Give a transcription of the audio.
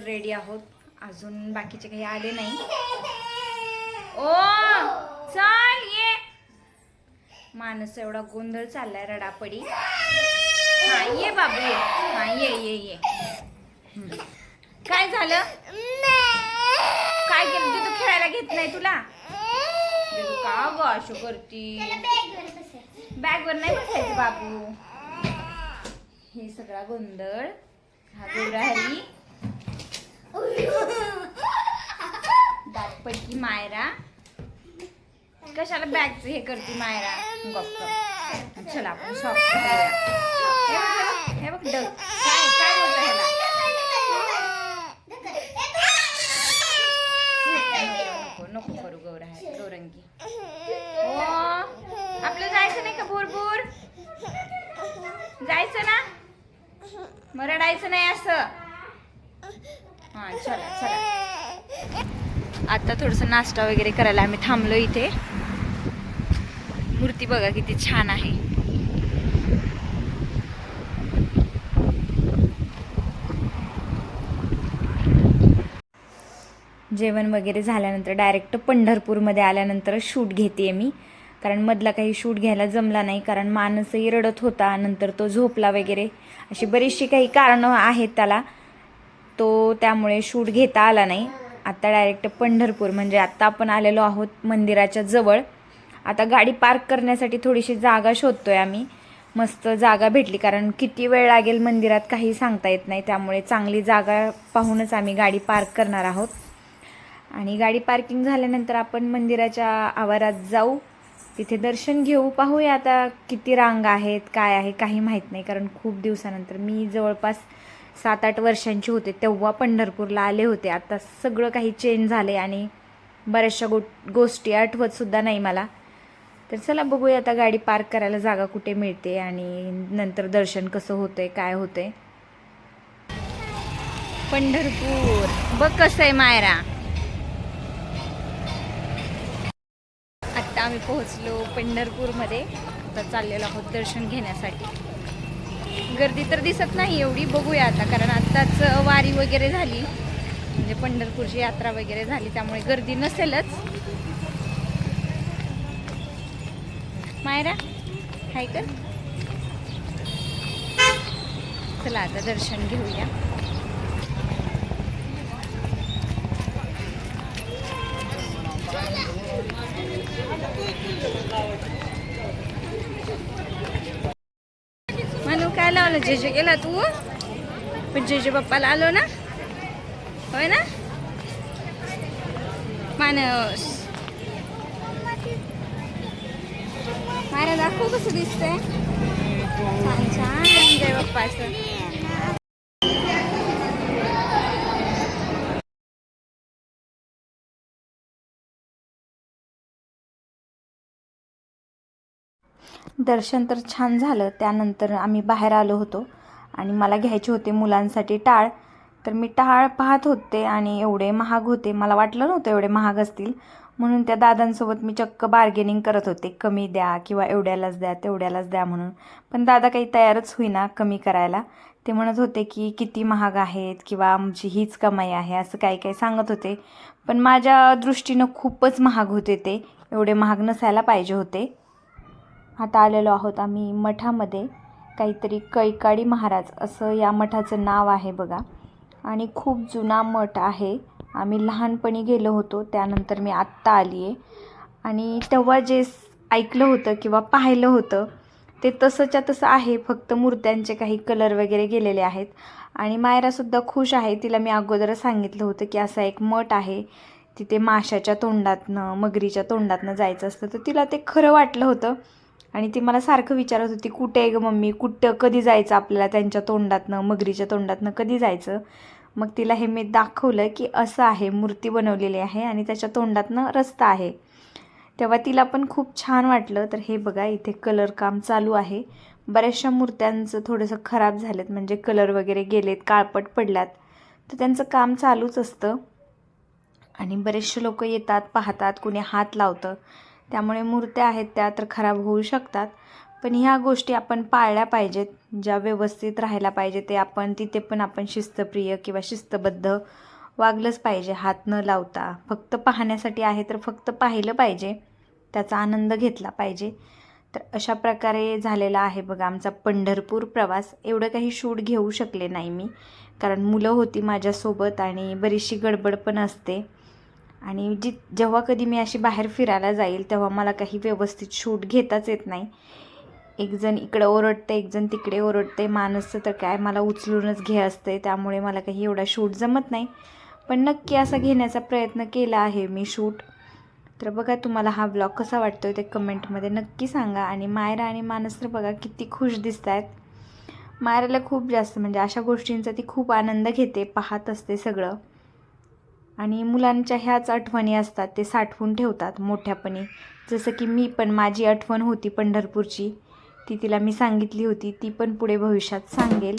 तर रेडी आहोत. अजून बाकीचे काही आले नाही. ओ चल ये. माणूस एवढा गोंधळ चाललाय रडापडी. हा ये बाबू ये. हा ये ये ये. काय झालं? काय केलं? तू खेळायला घेत नाही तुला? का ग अशो करती? बॅगवर नाही बसायचं बाबू. हे सगळा गोंधळ. हा गोराहरी दातपटकी मायरा कशाला बॅगचं हे करते मायरा? गप्प चला आपण शॉप हे बघ, डग. काय काय बोलतो ह्याला? नको नको करू गौरा गौरंगी. हो? आपलं जायचं नाही का भोरभोर? जायचं ना? मग रडायचं नाही असं. हा चला चला. आता थोडस नाश्ता वगैरे करायला आम्ही थांबलो इथे. मूर्ती बघा किती छान आहे. जेवण वगैरे झाल्यानंतर डायरेक्ट पंढरपूरमध्ये आल्यानंतर शूट घेते मी. कारण मधला काही शूट घ्यायला जमला नाही कारण माणसंही रडत होता नंतर तो झोपला वगैरे. अशी बरीचशी काही कारणं आहेत त्याला. तो त्यामुळे शूट घेता आला नाही. आता डायरेक्ट पंढरपूर म्हणजे आत्ता आपण आलेलो आहोत मंदिराच्या जवळ. आता गाडी पार्क करण्यासाठी थोडीशी जागा शोधतोय आम्ही. मस्त जागा भेटली कारण किती वेळ लागेल मंदिरात काही सांगता येत नाही त्यामुळे चांगली जागा पाहूनच आम्ही गाडी पार्क करणार आहोत. आणि गाडी पार्किंग झाल्यानंतर आपण मंदिराच्या आवारात जाऊ. तिथे दर्शन घेऊ. पाहूया आता किती रांग आहेत काय आहे काही माहीत नाही कारण खूप दिवसानंतर मी जवळपास सात आठ वर्षांची होते तेव्हा पंढरपूरला आले होते. आता सगळं काही चेंज झाले आणि बऱ्याचशा गो गोष्टी आठवतसुद्धा नाही मला. तर चला बघूया आता गाडी पार्क करायला जागा कुठे मिळते आणि नंतर दर्शन कसं होतंय काय होतंय. पंढरपूर. बघ कसं आहे मायरा. आत्ता आम्ही पोहोचलो पंढरपूरमध्ये. आता चाललेलो आहोत दर्शन घेण्यासाठी. गर्दी तर दिसत नाही एवढी बघूया आता कारण आत्ताच वारी वगैरे झाली. म्हणजे पंढरपूरची यात्रा वगैरे झाली त्यामुळे गर्दी नसेलच. मायरा हाय कर. चला आता दर्शन घेऊया. म्हणू काय लावलं? जे जे गेला तू? पण जे जे बाप्पाला आलो ना? होय ना? मानस. दाखव कसं दिसतंय छान छान जय बाप्पाचं दर्शन तर छान झालं. त्यानंतर आम्ही बाहेर आलो होतो आणि मला घ्यायचे होते मुलांसाठी टाळ. तर मी टाळ पाहत होते आणि एवढे महाग होते. मला वाटलं नव्हतं एवढे महाग असतील. म्हणून त्या दादांसोबत मी चक्क बार्गेनिंग करत होते. कमी द्या किंवा एवढ्यालाच द्या तेवढ्यालाच द्या म्हणून. पण दादा काही तयारच होईना कमी करायला. ते म्हणत होते की किती महाग आहेत किंवा आमची हीच कमाई आहे असं काही काही सांगत होते. पण माझ्या दृष्टीनं खूपच महाग होते ते. एवढे महाग नसायला पाहिजे होते. आता आलेलो आहोत आम्ही मठामध्ये. काहीतरी कैकाडी महाराज असं या मठाचं नाव आहे बघा. आणि खूप जुना मठ आहे. आम्ही लहानपणी गेलो होतो त्यानंतर मी आत्ता आली आहे आणि तेव्हा जे ऐकलं होतं किंवा पाहिलं होतं ते तसंच्या तसं आहे फक्त मूर्त्यांचे काही कलर वगैरे गेलेले आहेत. आणि मायरासुद्धा खुश आहे तिला मी अगोदरच सांगितलं होतं की असा एक मठ आहे तिथे माशाच्या तोंडातनं मगरीच्या तोंडातनं जायचं असतं. तर तिला ते खरं वाटलं होतं. आणि ती मला सारखं विचारत होती कुठे आहे गं मम्मी? कुठं? कधी जायचं आपल्याला त्यांच्या तोंडातनं मगरीच्या तोंडातनं? कधी जायचं? मग तिला हे मी दाखवलं की असं आहे मूर्ती बनवलेली आहे आणि त्याच्या तोंडातनं रस्ता आहे. तेव्हा तिला पण खूप छान वाटलं. तर हे बघा इथे कलर काम चालू आहे. बऱ्याचशा मूर्त्यांचं थोडंसं खराब झालेत म्हणजे कलर वगैरे गेलेत काळपट पडल्यात. तर त्यांचं काम चालूच असतं. आणि बरेचसे लोक येतात पाहतात कुणी हात लावतं. त्यामुळे मूर्त्या आहेत त्या तर खराब होऊ शकतात. पण ह्या गोष्टी आपण पाळल्या पाहिजेत. ज्या व्यवस्थित राहायला पाहिजे ते आपण तिथे पण आपण शिस्तप्रिय किंवा शिस्तबद्ध वागलंच पाहिजे. हात न लावता. फक्त पाहण्यासाठी आहे तर फक्त पाहिलं पाहिजे. त्याचा आनंद घेतला पाहिजे. तर अशा प्रकारे झालेला आहे बघा आमचा पंढरपूर प्रवास. एवढं काही शूट घेऊ शकले नाही मी. कारण मुलं होती माझ्यासोबत आणि बरीचशी गडबड पण असते. आणि जी जेव्हा कधी मी अशी बाहेर फिरायला जाईल तेव्हा मला काही व्यवस्थित शूट घेताच येत नाही. एकजण इकडं ओरडते एकजण तिकडे ओरडते माणसं तर काय मला उचलूनच घे असते त्यामुळे मला काही एवढा शूट जमत नाही. पण नक्की असा घेण्याचा प्रयत्न केला आहे मी शूट. तर बघा तुम्हाला हा ब्लॉग कसा वाटतो आहे ते कमेंटमध्ये नक्की सांगा. आणि मायरा आणि मानस तर बघा किती खुश दिसत आहेत मायराला खूप जास्त म्हणजे अशा गोष्टींचा ती खूप आनंद घेते पाहत असते सगळं. आणि मुलांच्या ह्याच आठवणी असतात ते साठवून ठेवतात मोठ्यापणी. जसं की मी पण माझी आठवण होती पंढरपूरची. ती तिला मी सांगितली होती ती पण पुढे भविष्यात सांगेल.